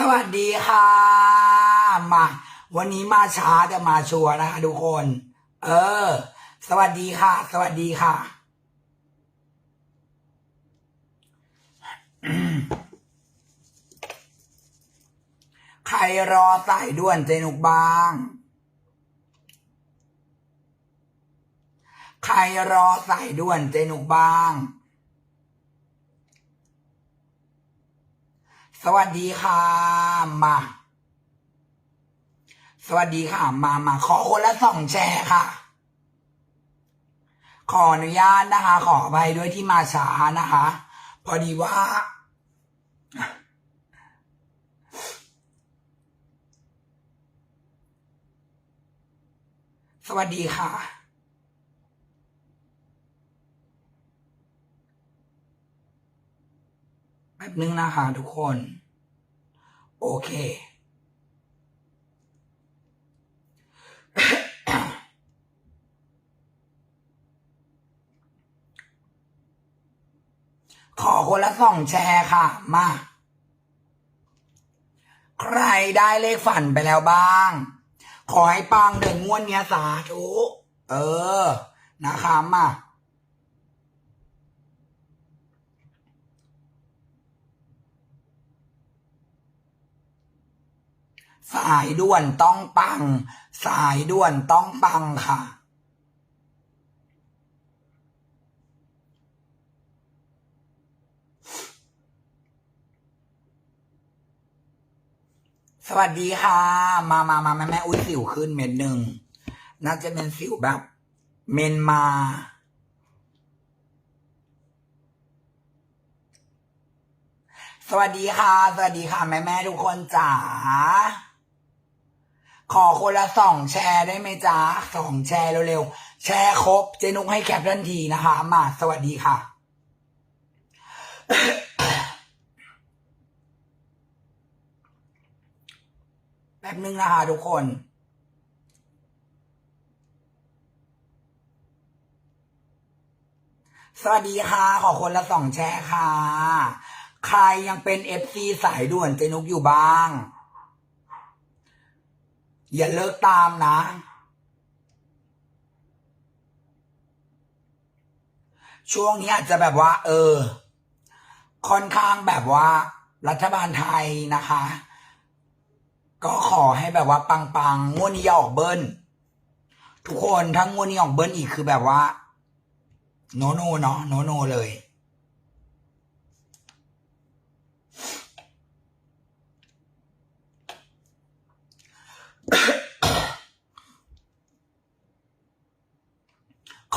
สวัสดีค่ะ มา วันนี้มาช้าแต่มาชัวร์นะคะทุกคน เออ สวัสดีค่ะ สวัสดีค่ะ ใครรอสายด่วนเจนุกบ้าง ใครรอสายด่วนเจนุกบ้าง สวัสดีค่ะมา สวัสดีค่ะ มามาขอคนละสองแชร์ค่ะ ขออนุญาตนะคะ ขอไปด้วยที่มาช้านะคะ พอดีว่าสวัสดีค่ะ แป๊บนึงนะคะทุกคน โอเค ขอคนละสองแชร์ค่ะ มา ใครได้เลขฝันไปแล้วบ้าง ขอให้ปังเดินงวดเนี้ยสาธุ เออ นะคะมา สายด่วนต้องปัง สายด่วนต้องปังค่ะ สวัสดีค่ะ มามามาแม่แม่อุ้ยสิวขึ้นเม็ดหนึ่งน่าจะเป็นสิวแบบ เมนมาสวัสดีค่ะ สวัสดีค่ะ แม่แม่ทุกคนจ๋า ขอคนละสองแชร์ได้ไหมจ๊ะสองแชร์เร็วๆแชร์ครบเจนุกให้แคปทันทีนะคะ มาสวัสดีค่ะแป๊บนึงนะคะทุกคนสวัสดีค่ะ ขอคนละสองแชร์ค่ะ ใครยังเป็นเอฟซีสายด่วนเจนุกอยู่บ้าง อย่าเลิกตามนะ ช่วงนี้อาจจะแบบว่า เออ ค่อนข้างแบบว่า รัฐบาลไทยนะคะ ก็ขอให้แบบว่า ปังๆงงวดนี้อย่าออกเบิ้ลทุกคนถ้างวดนี้ออกเบิ้ลอีกคือแบบว่า โนโนเนาะโนโนเลย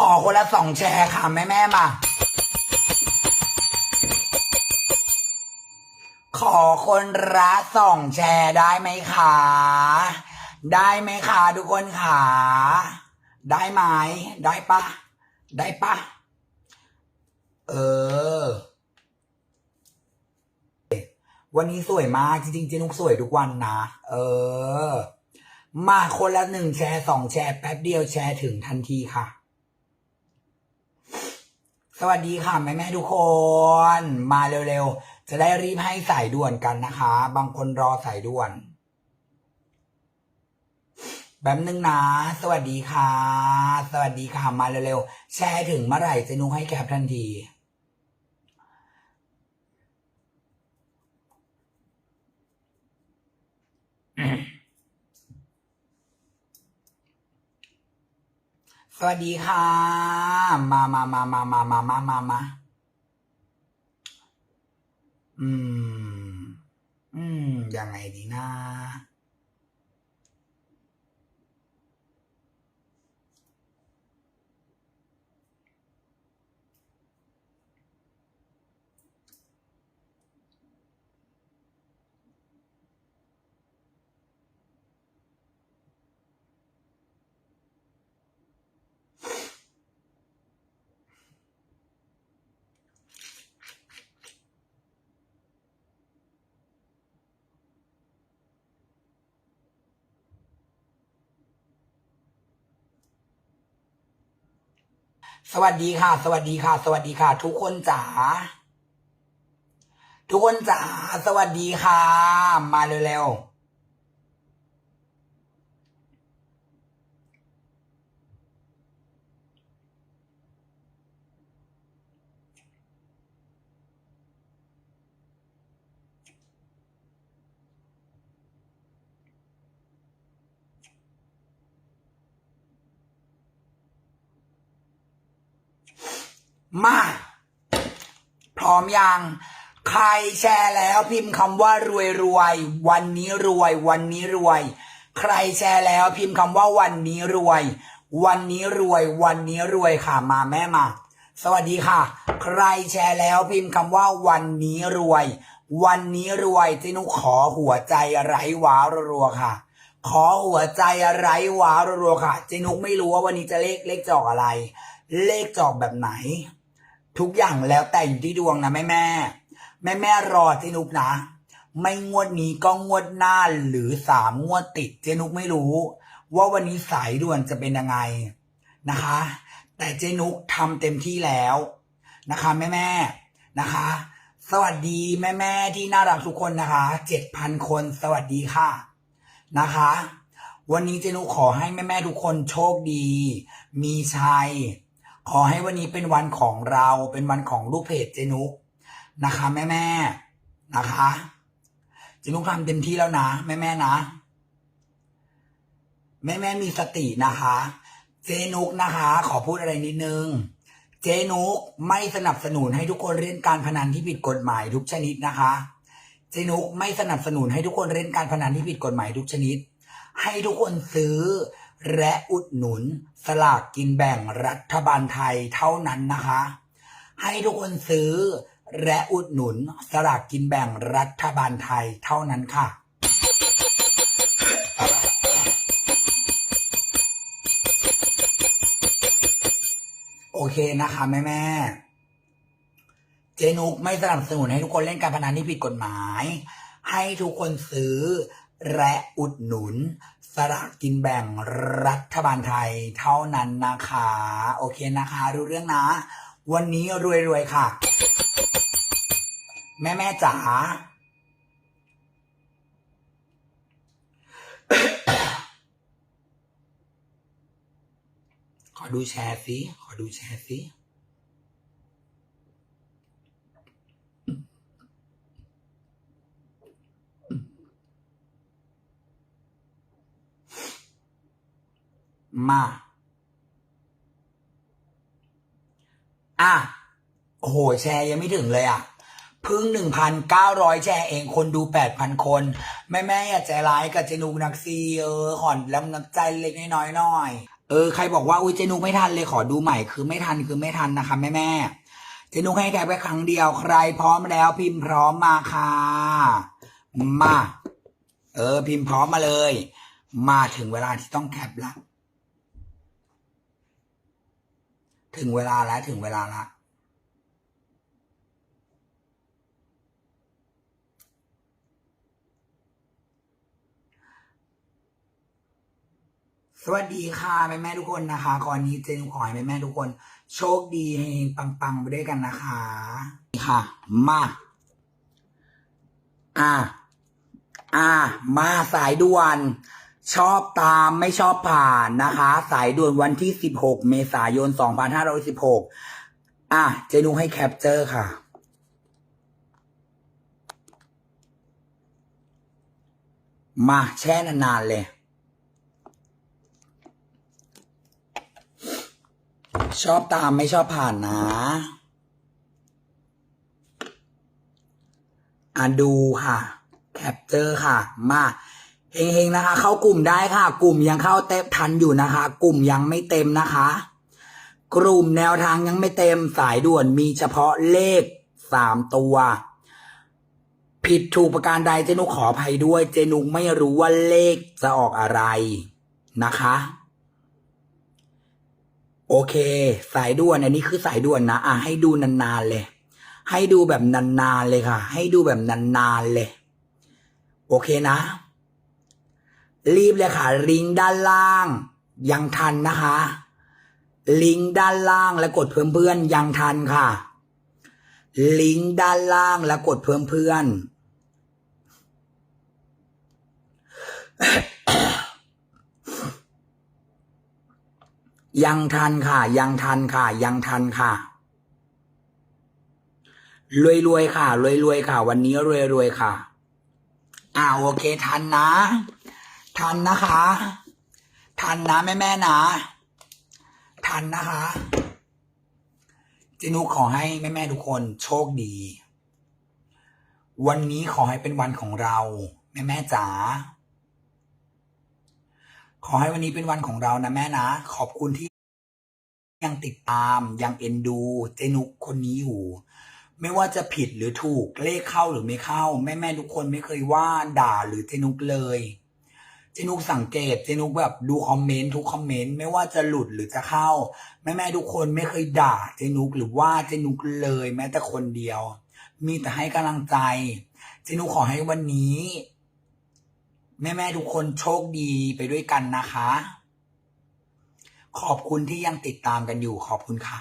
ขอคนละสองแชร์ค่ะแม่แม่มา ขอคนละสองแชร์ได้ไหมคะได้ไหมคะทุกคนขาได้ไหมได้ปะได้ปะเออ วันนี้สวยมากจริงๆเจนุกสวยทุกวันนะ เออ มาคนละหนึ่งแชร์สองแชร์แป๊บเดียวแชร์ถึงทันทีค่ะ สวัสดีค่ะแม่แม่ทุกคน มาเร็วๆ จะได้รีบให้สายด่วนกันนะคะ บางคนรอสายด่วน แบบนึงนะ สวัสดีค่ะ สวัสดีค่ะ มาเร็วๆ แชร์ถึงเมื่อไหร่จะนุกให้แคปทันที สวัสดีค่ะ มามามามามามามามามาอืม อืม ยังไงดีนะ สวัสดีค่ะ สวัสดีค่ะ สวัสดีค่ะ ทุกคนจ๋าทุกคนจ๋าสวัสดีค่ะ มาเร็วๆ มา พร้อมยัง ใครแชร์แล้วพิมพ์คำว่ารวยรวยวันนี้รวย วันนี้รวย ใครแชร์แล้วพิมพ์คำว่าวันนี้รวย วันนี้รวย วันนี้รวยค่ะมาแม่มา สวัสดีค่ะ ใครแชร์แล้วพิมพ์คำว่าวันนี้รวย วันนี้รวยเจนุขอหัวใจไร้ว้าวรัวค่ะ ขอหัวใจไร้ว้าวรัวค่ะเจนุกไม่รู้ว่าวันนี้จะเลขเลขจอกอะไรเลขจอกแบบไหน ทุกอย่างแล้วแต่อยู่ที่ดวงนะแม่แม่แม่แม่รอเจนุกนะ ไม่งวดนี้ก็งวดหน้าหรือสามงวดติดเจนุกไม่รู้ ว่าวันนี้สายด่วนจะเป็นยังไงนะคะ แต่เจนุกทำเต็มที่แล้วนะคะแม่แม่นะคะ สวัสดีแม่แม่ที่น่ารักทุกคนนะคะเจ็ดพันคนสวัสดีค่ะนะคะ วันนี้เจนุกขอให้แม่แม่ทุกคนโชคดี มีชัย ขอให้วันนี้เป็นวันของเราเป็นวันของลูกเพจเจนุกนะคะ แม่แม่นะคะเจนุกทำเต็มที่แล้วนะ แม่แม่นะ แม่แม่มีสตินะคะ เจนุกนะคะ ขอพูดอะไรนิดนึง เจนุกไม่สนับสนุนให้ทุกคนเล่นการพนันที่ผิดกฎหมายทุกชนิดนะคะ เจนุกไม่สนับสนุนให้ทุกคนเล่นการพนันที่ผิดกฎหมายทุกชนิด ให้ทุกคนซื้อ และอุดหนุนสลากกินแบ่งรัฐบาลไทยเท่านั้นนะคะ ให้ทุกคนซื้อ และอุดหนุนสลากกินแบ่งรัฐบาลไทยเท่านั้นค่ะโอเคนะคะแม่แม่เจนุกไม่สนับสนุนให้ทุกคนเล่นการพนันที่ผิดกฎหมาย ให้ทุกคนซื้อและอุดหนุน สลากกินแบ่งรัฐบาลไทยเท่านั้นนะคะ โอเคนะคะ รู้เรื่องนะ วันนี้รวยๆค่ะ แม่แม่จ๋าขอดูแชร์สิ ขอดูแชร์สิ มาอะโอ้โหแชร์ยังไม่ถึงเลยอะเพิ่งหนึ่งพันเก้าร้อยแชร์เองคนดูแปดพันคน แม่แม่อย่าใจร้ายกับเจนุกนักซีเออขอนแล้วน้ำใจเล็กน้อยหน่อยเออใครบอกว่าอุ้ยเจนุกไม่ทันเลยขอดูใหม่คือไม่ทันคือไม่ทันนะคะแม่แม่เจนุกให้แค่ไปครั้งเดียวใครพร้อมแล้วพิมพ์พร้อมมาค่ะมา เออ พิมพ์พร้อมมาเลย มาถึงเวลาที่ต้องแคปละ ถึงเวลาแล้วถึงเวลาละสวัสดีค่ะแม่แม่ทุกคนนะคะขอนี้เจนขอให้แม่แม่ทุกคน โชคดีเฮงปังๆไปด้วยกันนะคะค่ะ มาอ่าอ่ามาสายด่วน ชอบตามไม่ชอบผ่านนะคะ สายด่วนวันที่ 16 เมษายน 2516 อะ เจนุให้แคปเจอร์ค่ะ มาแช่นาน ๆ เลย ชอบตามไม่ชอบผ่านนะ อะ ดูค่ะ แคปเจอร์ค่ะ มา เฮงๆนะคะ เข้ากลุ่มได้ค่ะ กลุ่มยังเข้าเต็มทันอยู่นะคะ กลุ่มยังไม่เต็มนะคะ กลุ่มแนวทางยังไม่เต็มสายด่วนมีเฉพาะเลขสามตัว ผิดถูกประการใดเจนุกขออภัยด้วย เจนุกไม่รู้ว่าเลขจะออกอะไรนะคะ โอเค สายด่วนอันนี้คือสายด่วนนะอะให้ดูนานๆเลย ให้ดูแบบนานๆเลยค่ะ ให้ดูแบบนานๆเลย โอเคนะ รีบเลยค่ะ ลิงก์ด้านล่าง ยังทันนะคะ ลิงก์ด้านล่างและกดเพื่อนๆยังทันค่ะ ลิงก์ด้านล่างแล้วกดเพิ่มเพื่อนยังทันค่ะ ยังทันค่ะ ยังทันค่ะรวยรวยค่ะรวยรวยค่ะ วันนี้รวยรวยค่ะ อ่าโอเคทันนะ ทันนะคะ ทันนะแม่แม่นะ ทันนะคะเจนุกขอให้แม่แม่ทุกคนโชคดี วันนี้ขอให้เป็นวันของเรา แม่แม่จ๋าขอให้วันนี้เป็นวันของเรานะแม่นะ ขอบคุณที่ยังติดตามยังเอ็นดู เจนุกคนนี้อยู่ ไม่ว่าจะผิดหรือถูกเลขเข้าหรือไม่เข้า แม่แม่ทุกคนไม่เคยว่าด่าหรือเจนุกเลย เจนุกสังเกตเจนุกแบบดูคอมเมนต์ทุกคอมเมนต์ไม่ว่าจะหลุดหรือจะเข้า แม่แม่ทุกคนไม่เคยด่าเจนุกหรือว่าเจนุกเลยแม้แต่คนเดียว มีแต่ให้กำลังใจ เจนุกขอให้วันนี้ แม่แม่ทุกคนโชคดีไปด้วยกันนะคะ ขอบคุณที่ยังติดตามกันอยู่ขอบคุณค่ะ